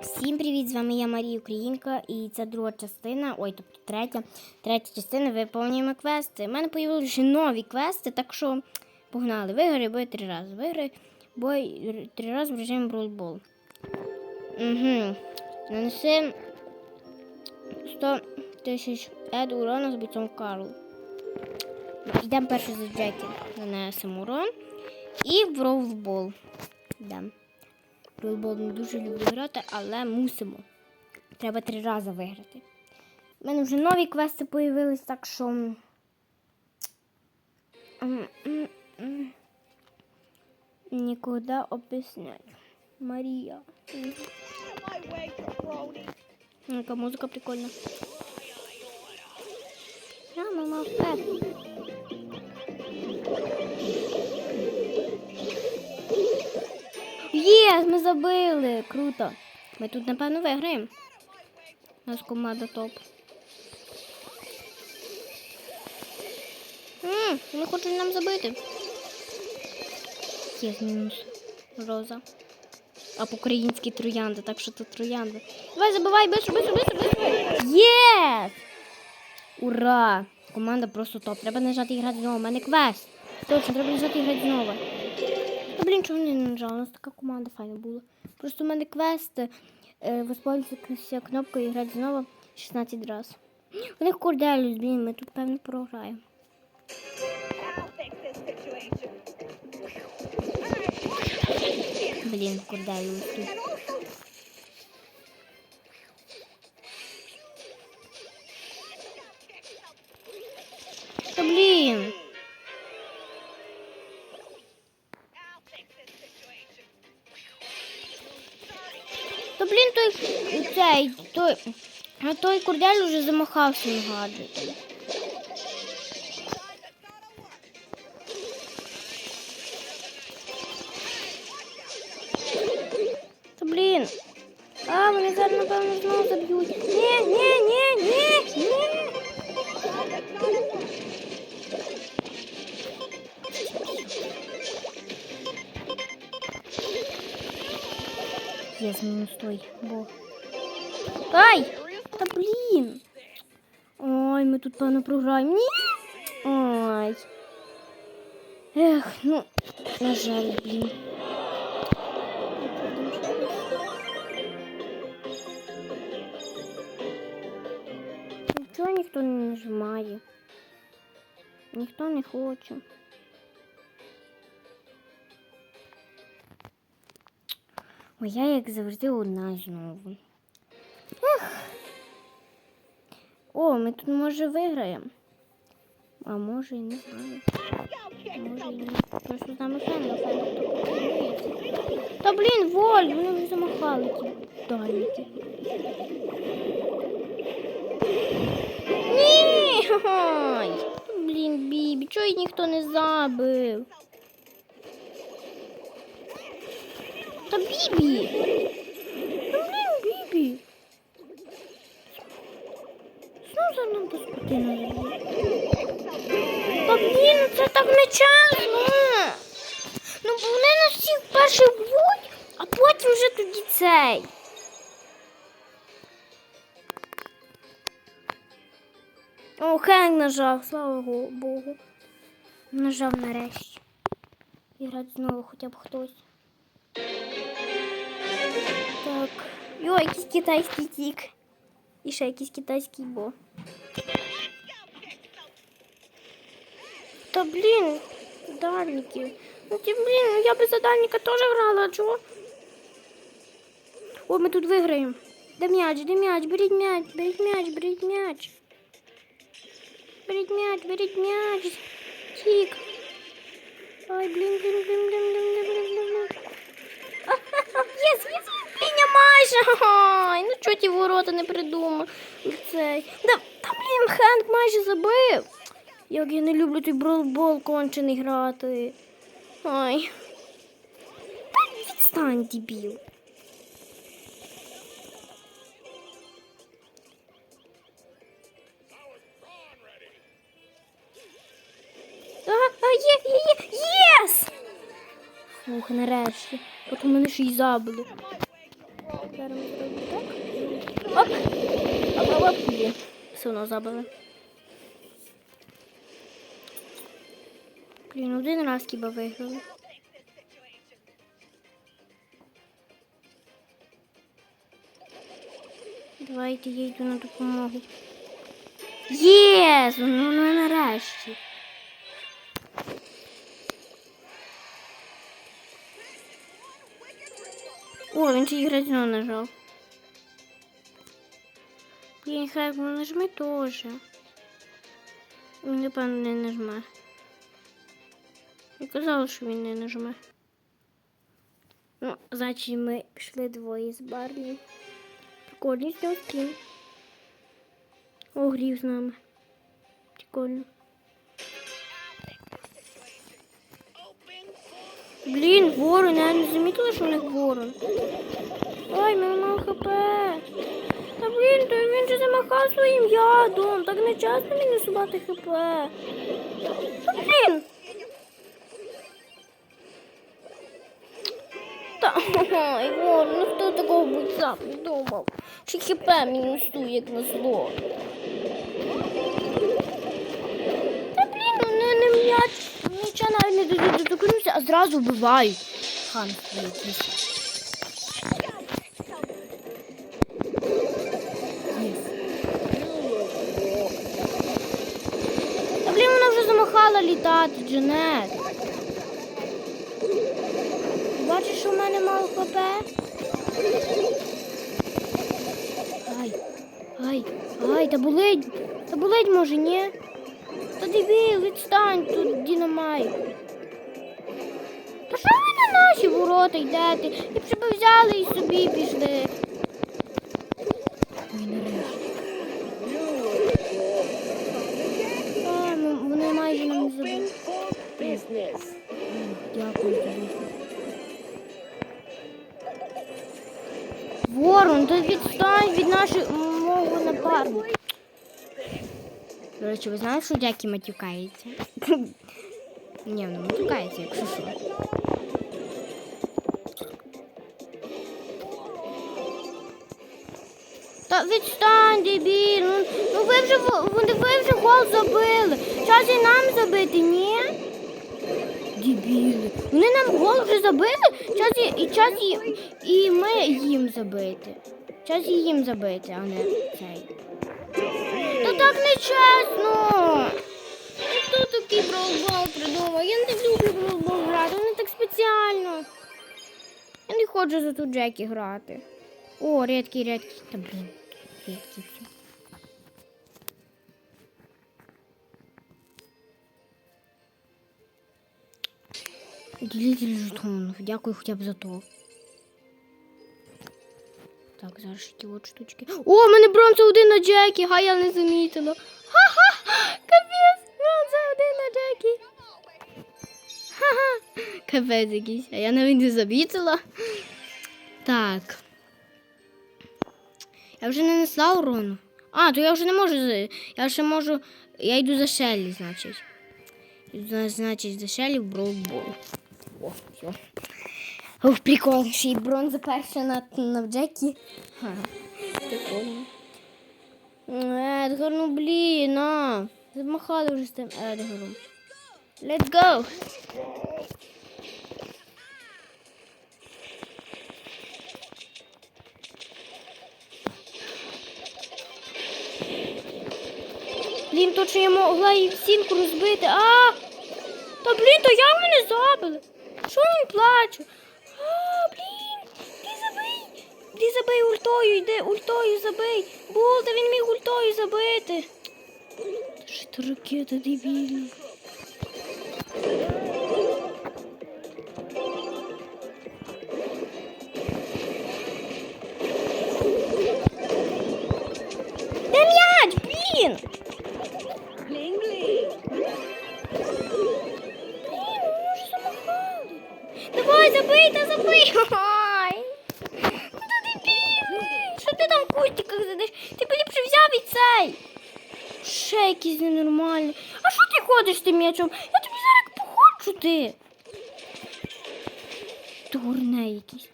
Всім привіт! З вами я Марія Українка, і це друга частина, ой, тобто третя. Третя частина виповнюємо квести. У мене з'явилися нові квести, так що погнали. Виграй бой три рази. Виграй бой три рази в режимі бролбол. Угу. Нанеси 100 тисяч ед урона з бійцом Карл. Йдемо перше за Джекі. Нанесемо урон. І в ролбол. Йдемо. Ролбол не дуже люблю грати, але мусимо. Треба три рази виграти. У мене вже нові квести появились, так що. Нікуди об'яснять. Марія. Яка музика прикольна. А, мама. Є, ми забили. Круто. Ми тут, напевно, виграємо. У нас команда топ. М, Вони хочуть нам забити. Є мінус. Роза. А по-українськи троянда, так що тут троянда. Давай забивай, быстро, быстро, быстро, быстро. Є! Ура! Команда просто топ. Треба нажати і грати знову. У мене квест. Точно, треба нажати і грати знову. Блін, чого не нажала? У нас така команда файна була. Просто у мене квест. Е, воспользуйтеся кнопкою і грати знову 16 раз. У них корделюс, блін, ми тут певно програємо. Блін, корделюс цей, той, а той кордель уже замахався на гаджети. Та блін. А, вони зараз, напевно, знову заб'ють. Ні, ні, ні, ні, ні. Є мінус той, бо. Ай! Та блін. Ой, ми тут певно програємо. Ой. Ех, ну, на жаль, блін. Нічого не нажимає. Ніхто не хоче. Ой, я як завжди одна знову. О, ми тут може виграємо. А може і не знаю. Може і ні. Просто з нами фен, фен хто. Та блін, воль, вони вже замахали ті дальники. Ні! Ой! Блін, Бібі, чого її ніхто не забив? Та Бібі! О, нажав, слава Богу. Нажав нарешті. І грати знову хоча б хтось. Так. Йо, якийсь китайський тік. І ще якийсь китайський бо. Та блін, дальники. Ну ті, блін, ну я би за дальника теж грала, чого? О, ми тут виграємо. Де м'яч, де м'яч, беріть м'яч, беріть м'яч, беріть м'яч. Беріть м'яч, беріть м'яч. Тік. Ой, блін, блін, блін, блін, блін, блін, блін, блін. Єс, єс, блін, майже. Ой, ну чого ті ворота не придумав? Цей. Да, та, блін, Хенк майже забив. Як я не люблю той бролбол кончений грати. Ой. Та відстань, дебіл. Фух, нарешті. От у ще й jabroni. Зараз! Оп, оп, оп. Є. Все одно забили. Блін, один раз хіба виграли. Давайте я йду на допомогу. Єс! Ну, ну нарешті. Він іграть знову нажав. Блін, хай ну нажми теж. Він, напевно, не нажме. Я казала, що він не нажме. Ну, значить, ми пішли двоє з Барлі. Прикольний з нього. О, грів з нами. Прикольно. Блін, ворон, я не замітила, що в них ворон. Ой, мало хп. Та блін, то він же замахав своїм ядом. Так не часто мені сувати хп. Та блін. Та, ой, ворон, ну хто такого буца придумав? Чи хп мінусує, як на зло. Та блін, не, не м'яч, м'яча навіть не доторкнувся, а зразу вбивають. Хамство якісь. Та блін, вона вже замахала літати, Джанет. Бачиш, в мене мало хп? Ай, ай, ай, та болить, та болить може, ні? Та диви, відстань, тут дінамай. Та що ви на наші ворота йдете? Якщо б взяли і собі пішли. Речі, ви знаєте, що Дякі матюкається? Ні, вона матюкається, якщо що. Та відстань, дебіль. Ну, ну ви вже вони ви вже гол забили. Час і нам забити, ні? Дебіли. Вони нам гол вже забили, час і, і час і, і ми їм забити. Час і їм забити, а не цей. Та так не чесно. Хто такий броубол придумав? Я не люблю броубол грати, вони так спеціально. Я не хочу за ту Джекі грати. О, рідкий, рідкий. Та блін, рідкий. Ділитель жетонів. Дякую хоча б за то. Так, зараз ще ті от штучки. О, в мене бронза один на Джекі, га я не замітила. Ха-ха! Капець! Бронза один на Джекі. Ха-ха! Капець якийсь, а я навіть не замітила. Так. Я вже не несла урону. А, то я вже не можу. Я ще можу. Я йду за Шеллі, значить. Значить, за Шеллі в броубол. О, все. Ох, прикол, ще й бронза перша на, на Джекі. Ха, Прикольно. Едгар, ну блін, а. Замахали вже з тим Едгаром. Let's go! Блін, тут що я могла і стінку розбити. А! Та блін, то як мене забили? Що він плаче? А, блін, ти забий. Ти забий ультою, йди, ультою забий. Бул, та він міг ультою забити. Ж ракета дебільна. Де м'яч, блін! Bling bling. Блін, може замахали. Давай, забий та забий. на кустиках задиш. Ти б взяв і цей. Ще якийсь ненормальний. А що ти ходиш тим м'ячом? Я тобі зараз походжу ти. Дурне якийсь.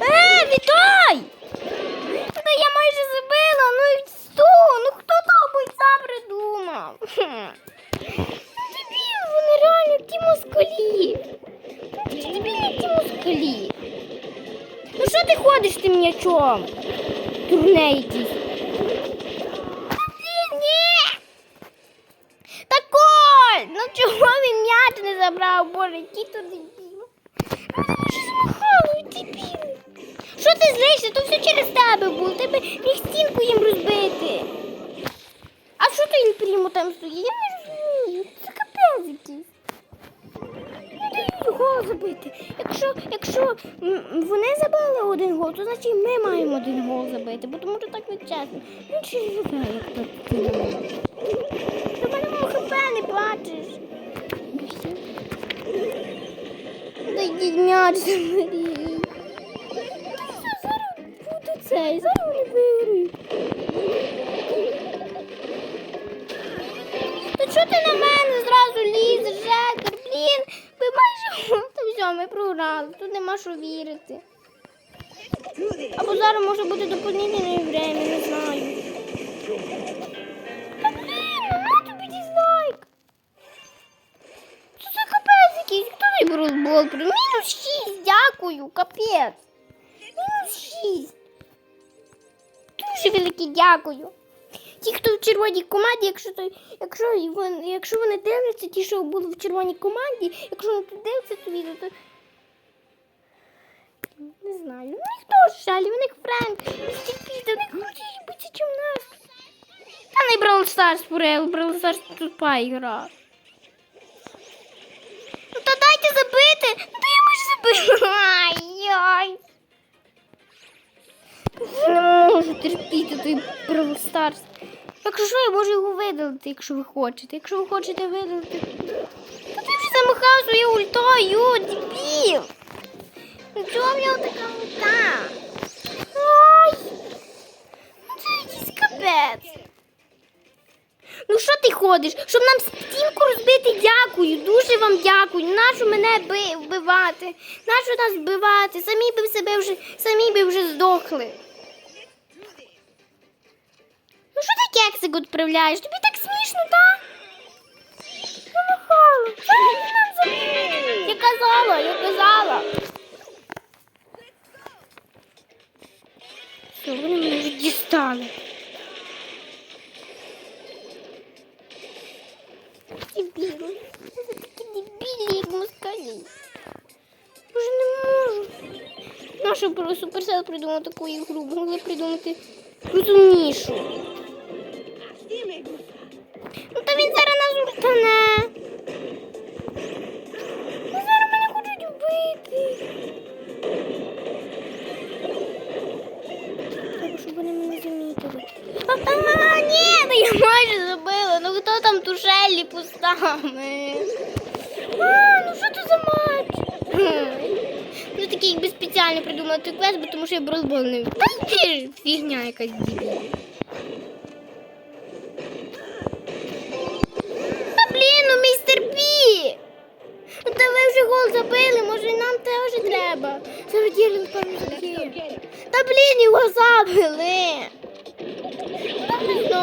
Е, ну, ну хто там бойця придумав? Ну, дебіл, вони реально ті москалі. Ну що ти ходиш тим м'ячом? Турне якийсь. Ну чого він м'яч не забрав? Боже, який то дебіл. Ну ти дебіл. Що ти злишся? То все через тебе було. Тебе міг стінку їм розбити. А що то він прямо там стоїть? Я не розумію. Це капець якийсь. Не гол забити. Якщо, якщо вони забили один гол, то значить ми маємо один гол забити, бо тому що так не чесно. Він ще живе, як так. Ти мене хп не бачиш. Дайте м'яч заберіть. Зараз буде цей, зараз вони виграють. Та чого ти на мене Та все, ми програли. Тут нема що вірити. Або зараз може бути доповнительне время, не знаю. Та блін, на тобі дізлайк. Це капець якийсь. Хто той брудбол? Мінус 6, дякую, капець. Мінус 6. Дуже велике дякую. Ті, хто в червоній команді, якщо то, якщо, і вон- якщо вони дивляться, ті, що були в червоній команді, якщо вони тут дивляться то відео, то не знаю. Ну ніхто ж жаль, в них Френк, Стіпіда, вони крутіші биться, чим нас. Та не Brawl Stars порел, Brawl Stars тупа ігра. Ну та дайте забити, ну та я можу забити. Ай-яй. Терпіти той Stars. Якщо що, я можу його видалити, якщо ви хочете. Якщо ви хочете видалити. Та ти вже замахав своєю ультою, дебіл! Ну чого в нього така ульта? Ай! Ну це якийсь капець. Ну що ти ходиш? Щоб нам стінку розбити, дякую. Дуже вам дякую. Нащо мене вбивати? Нащо нас вбивати? Самі би себе вже, самі би вже здохли. Ну що ти кексик відправляєш? Тобі так смішно, так? Ну, забив? Я казала, я казала. Все, вони мене дістали. Наша про суперсел придумала таку ігру. Могли придумати розумнішу. Dime, Ну та він зараз нас ультане. Ну, зараз мене хочуть вбити. Треба, щоб вони мене замітили. А, а, ні, ну я майже забила. Ну хто там тушелі поставив? А, ну що це за матч? Ну такий якби спеціально придумала той квест, бо тому що я брозбол не фігня якась дебільна.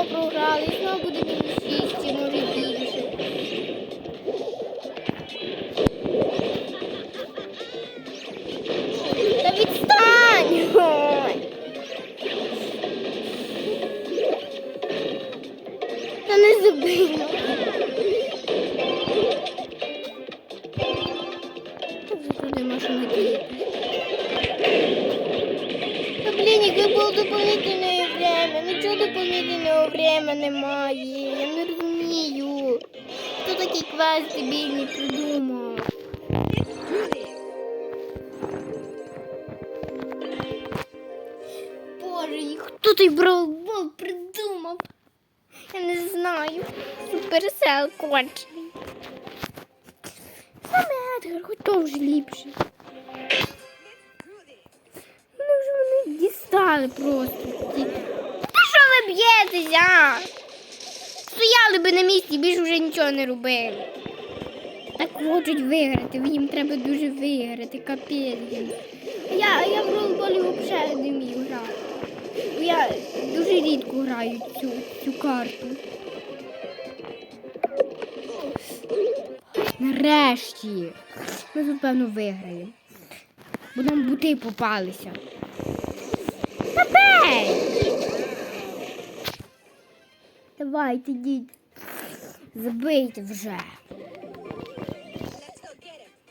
знову програли, і знову буде мінус 6, може 8. Хто той бравбол придумав? Я не знаю. Суперсел кончений. Саме Едгар, хоч то вже ліпше. Вони вже мене дістали просто. Та що ви б'єтеся? Стояли би на місці, більше вже нічого не робили. Так хочуть виграти, їм треба дуже виграти, капець. Я, я в ролболі взагалі не Я дуже рідко граю цю, цю карту. Нарешті. Ми тут, певно, виграємо. Бо нам бути попалися. Та! Давайте, йдіть. Забийте вже.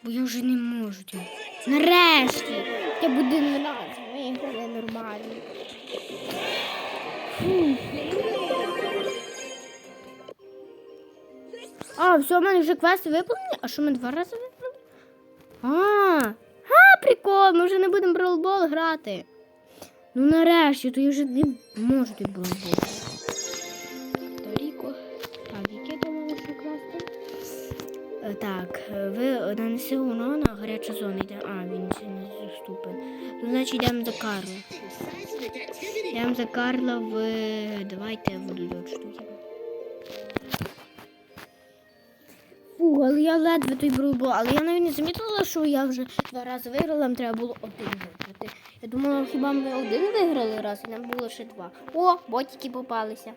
Бо я вже не можу. Нарешті. Я буду один раз виграли нормально. А, все, у мене вже квести виповнені. А що ми два рази виповнили? А, а, прикол, ми вже не будемо бролбол грати. Ну нарешті, то я вже не можу тут бролбол. Так, е, ви нанеси урон, а гаряча зона йде. А, він ще не доступен. Ну, значить, йдемо за Карла. Йдемо за Карла в. Давайте в водойот штуки. Фу, але я ледве той брубу, але я навіть не замітила, що я вже два рази виграла, нам треба було один виграти. Я думала, хіба ми один виграли раз, і нам було ще два. О, ботики попалися.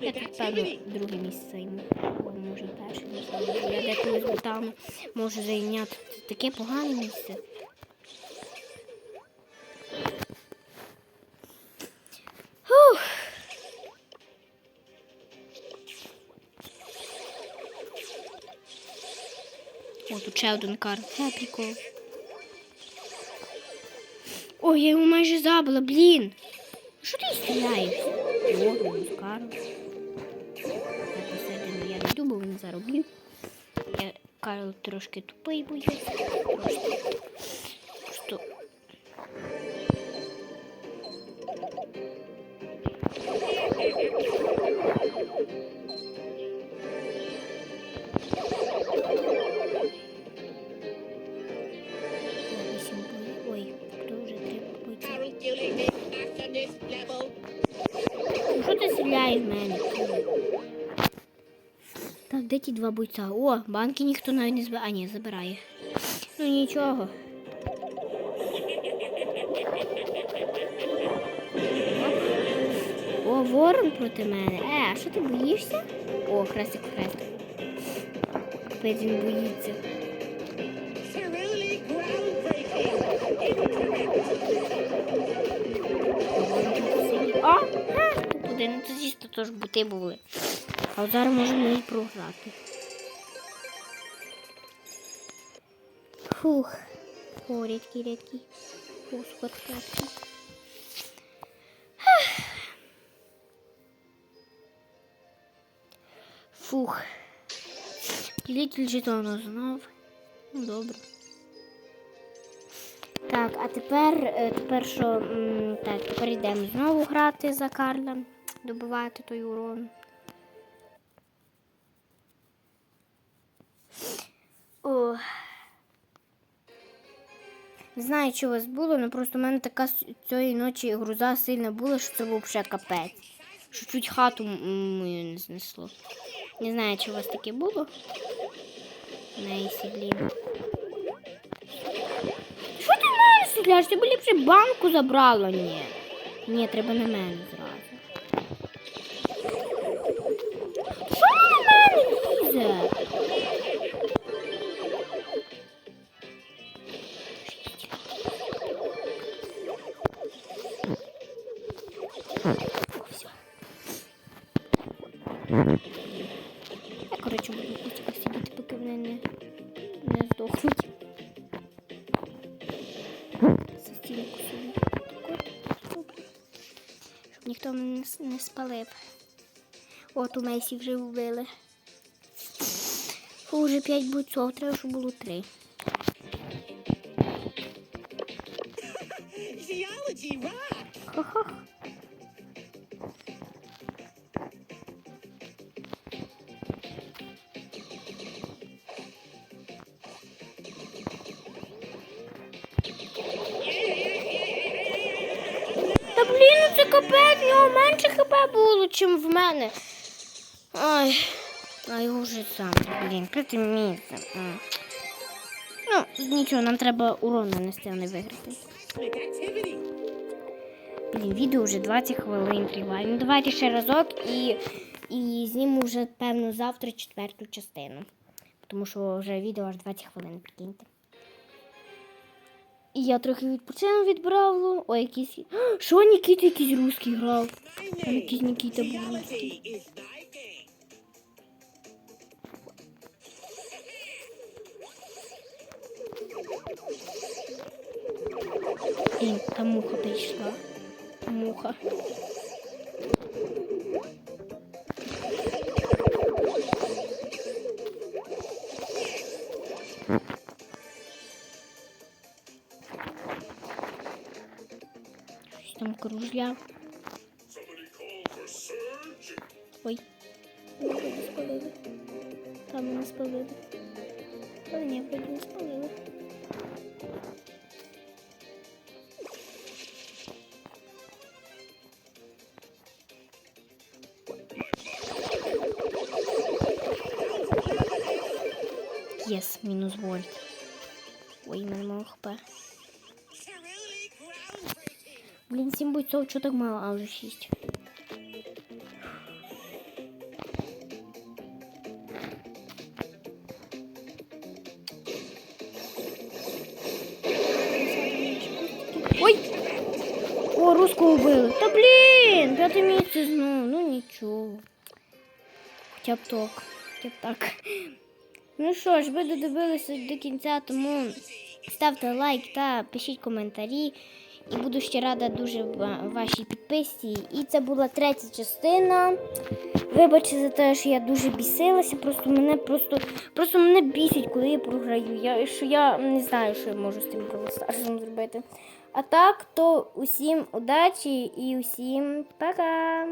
Я так певно друге місце. О, може перше місце. Я деколи ботами можу зайняти таке погане місце. Фух. Тут ще один карт. Це прикол. Ой, я його майже забула, блін. Що ти стріляєш? О, мінус думав. Я Карл трошки тупий боюсь. Просто... Ой, хто вже level. Ну, Що ти стріляєш в мене? Де ті два бойця? О, банки ніхто навіть не збирає. А, ні, забирає. Ну нічого. О, ворон проти мене. Е, а що ти боїшся? О, хрестик хрестик. Капець він боїться. Groundbreaking. А? Куди? Ну це звісно теж бути були. А от зараз можемо і програти. Фух. О, рідкий, рідкий. О, супер крепкий. Фух. Ділитель жетону знов. Ну, добре. Так, а тепер, е, тепер що, так, тепер знову грати за Карла, добивати той урон. Не знаю, що у вас було, але просто в мене така цієї ночі груза сильна була, що це був ще капець. Що чуть хату мою не знесло. Не знаю, чи у вас таке було. Нейсі, блін. Що ти мене стріляєш? Ти б ліпше банку забрала, ні. Ні, треба на мене зразу. Що на мене лізе? Не, спалив. От у Месі вже вбили. Фу, вже 5 бойців, треба, щоб було 3. Geology чим в мене. Ай, а його сам, блін, п'яте місце. Ну, нічого, нам треба урон нанести, а не виграти. Блін, відео вже 20 хвилин триває. Ну давайте ще разок і І зніму вже, певно, завтра четверту частину. Тому що вже відео аж 20 хвилин, прикиньте. І я трохи відпочину від Бравлу. Ой, якийсь. А, Що Нікіта якийсь русський грав? Там якийсь. Нікіта був русський. Блін, там муха прийшла. Муха. там кружля. Ой. Ой, вроді спалили. Там мене спалили. Але ні, вроді не спалили. Єс, мінус вольт. Ой, мене мало хп. Блін, 7 бойцов, чого так мало, а вже 6. Ой! О, русского вбили. Та блін, п'яте місце знову, ну нічого. Хоча б так, хоча б так. Ну що ж, ви додивилися до кінця, тому ставте лайк та пишіть коментарі. І буду ще рада дуже вашій підписці. І це була третя частина. Вибачте за те, що я дуже бісилася. Просто мене просто, просто мене бісить, коли я програю. Я, що я не знаю, що я можу з тим Brawl зробити. А так, то усім удачі і усім пока!